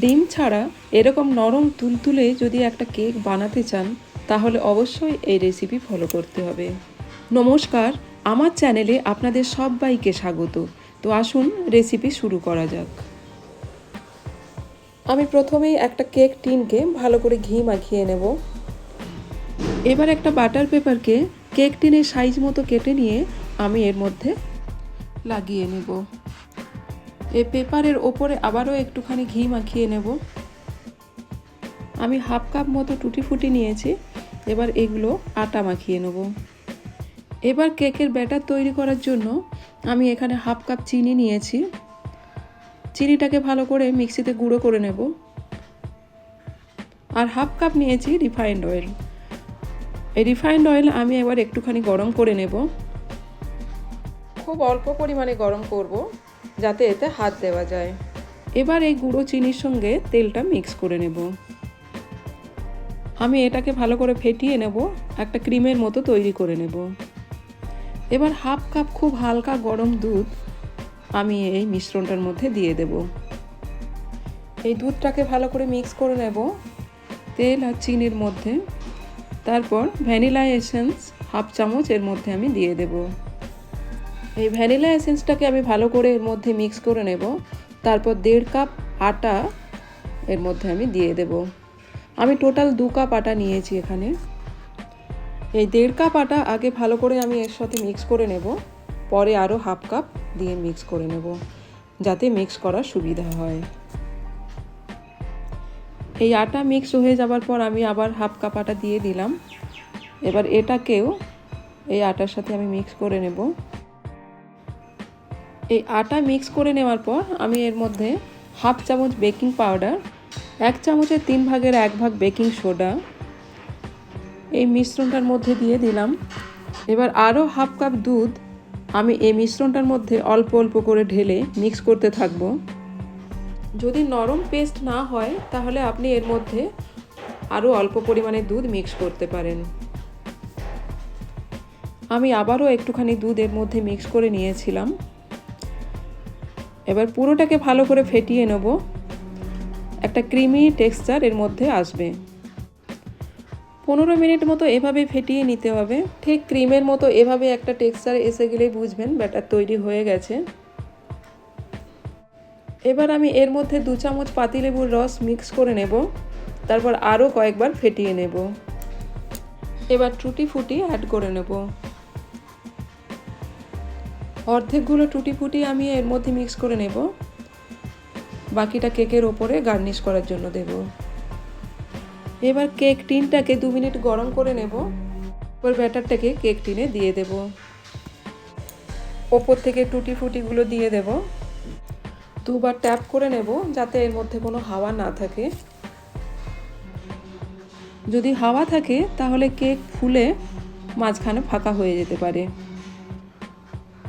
ডিম ছাড়া এরকম নরম তুলতুলে যদি একটা কেক বানাতে চান, তাহলে অবশ্যই এই রেসিপি ফলো করতে হবে। নমস্কার, আমার চ্যানেলে আপনাদের সবাইকে স্বাগত। তো আসুন রেসিপি শুরু করা যাক। আমি প্রথমেই একটা কেক টিনকে ভালো করে ঘি মাখিয়ে নেব। এবার একটা বাটার পেপারকে কেক টিনের সাইজ মতো কেটে নিয়ে আমি এর মধ্যে লাগিয়ে নেব। এই পেপারের ওপরে আবারও একটুখানি ঘি মাখিয়ে নেব। আমি হাফ কাপ মতো টুটি ফুটি নিয়েছি, এবার এগুলো আটা মাখিয়ে নেব। এবার কেকের ব্যাটার তৈরি করার জন্য আমি এখানে হাফ কাপ চিনি নিয়েছি। চিনিটাকে ভালো করে মিক্সিতে গুঁড়ো করে নেব। আর হাফ কাপ নিয়েছি রিফাইন্ড অয়েল। এই রিফাইন্ড অয়েল আমি এবার একটুখানি গরম করে নেব। খুব অল্প পরিমাণে গরম করব। যাতে এতে হাত দেওয়া যায়। এবার এই গুঁড়ো চিনির সঙ্গে তেলটা মিক্স করে নেব। আমি এটাকে ভালো করে ফেটিয়ে নেব, একটা ক্রিমের মতো তৈরি করে নেব। এবার হাফ কাপ খুব হালকা গরম দুধ আমি এই মিশ্রণটার মধ্যে দিয়ে দেব। এই দুধটাকে ভালো করে মিক্স করে নেব। তেল আর চিনির মধ্যে। তারপর ভ্যানিলা এসেন্স হাফ চামচ এর মধ্যে আমি দিয়ে দেব। এই ভ্যানিলা এসেন্সটাকে আমি ভালো করে এর মধ্যে মিক্স করে নেব। তারপর দেড় কাপ আটা এর মধ্যে আমি দিয়ে দেব। আমি টোটাল দু কাপ আটা নিয়েছি এখানে। এই দেড় কাপ আটা আগে ভালো করে আমি এর সাথে মিক্স করে নেব। পরে আরও হাফ কাপ দিয়ে মিক্স করে নেব, যাতে মিক্স করার সুবিধা হয়। এই আটা মিক্স হয়ে যাবার পর আমি আবার হাফ কাপ আটা দিয়ে দিলাম। এবার এটাকেও এই আটার সাথে আমি মিক্স করে নেব। এই আটা মিক্স করে নেওয়ার পর আমি এর মধ্যে হাফ চামচ বেকিং পাউডার এক চামচের তিন ভাগের এক ভাগ বেকিং সোডা এই মিশ্রণটার মধ্যে দিয়ে দিলাম। এবার আরও হাফ কাপ দুধ আমি এই মিশ্রণটার মধ্যে অল্প অল্প করে ঢেলে মিক্স করতে থাকব। যদি নরম পেস্ট না হয়, তাহলে আপনি এর মধ্যে আরও অল্প পরিমাণে দুধ মিক্স করতে পারেন। আমি আবারও একটুখানি দুধ এর মধ্যে মিক্স করে নিয়েছিলাম। এবার পুরোটাকে ভালো করে ফেটিয়ে নেব। একটা ক্রিমি টেক্সচার এর মধ্যে আসবে। পনেরো মিনিট মতো এভাবে ফেটিয়ে নিতে হবে। ঠিক ক্রিমের মতো এভাবে একটা টেক্সচার এসে গেলেই বুঝবেন ব্যাটার তৈরি হয়ে গেছে। এবার আমি এর মধ্যে দু চামচ পাতিলেবুর রস মিক্স করে নেব। তারপর আরও কয়েকবার ফেটিয়ে নেব। এবার টুটি ফুটি অ্যাড করে নেব। অর্ধেকগুলো টুটি ফুটি আমি এর মধ্যে মিক্স করে নেব। বাকিটা কেকের ওপরে গার্নিশ করার জন্য দেব। এবার কেক টিনটাকে দু মিনিট গরম করে নেব। এবার ব্যাটারটাকে কেক টিনে দিয়ে দেব। ওপর থেকে টুটি ফুটিগুলো দিয়ে দেব। দুবার ট্যাপ করে নেব যাতে এর মধ্যে কোনো হাওয়া না থাকে। যদি হাওয়া থাকে তাহলে কেক ফুলে মাঝখানে ফাঁকা হয়ে যেতে পারে।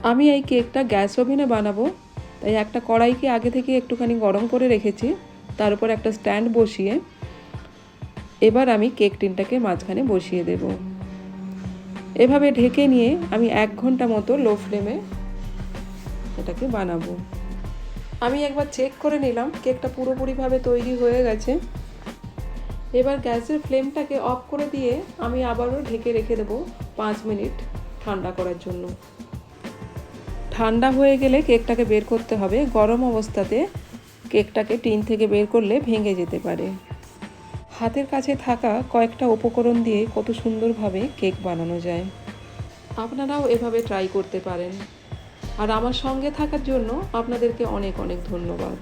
আমি এই কেকটা গ্যাস ওভেনে বানাবো, তাই একটা কড়াইকে আগে থেকে একটুখানি গরম করে রেখেছি, তার উপর একটা স্ট্যান্ড বসিয়ে এবার আমি কেক টিনটাকে মাঝখানে বসিয়ে দেব। এভাবে ঢেকে নিয়ে আমি এক ঘণ্টা মতো লো ফ্লেমে এটাকে বানাবো। আমি একবার চেক করে নিলাম, কেকটা পুরোপুরিভাবে তৈরি হয়ে গেছে। এবার গ্যাসের ফ্লেমটাকে অফ করে দিয়ে আমি আবারও ঢেকে রেখে দেবো পাঁচ মিনিট ঠান্ডা করার জন্য। ঠান্ডা হয়ে গেলে কেকটাকে বের করতে হবে। গরম অবস্থাতে কেকটাকে টিন থেকে বের করলে ভেঙে যেতে পারে। হাতের কাছে থাকা কয়েকটা উপকরণ দিয়ে কত সুন্দরভাবে কেক বানানো যায়। আপনারাও এভাবে ট্রাই করতে পারেন। আর আমার সঙ্গে থাকার জন্য আপনাদেরকে অনেক অনেক ধন্যবাদ।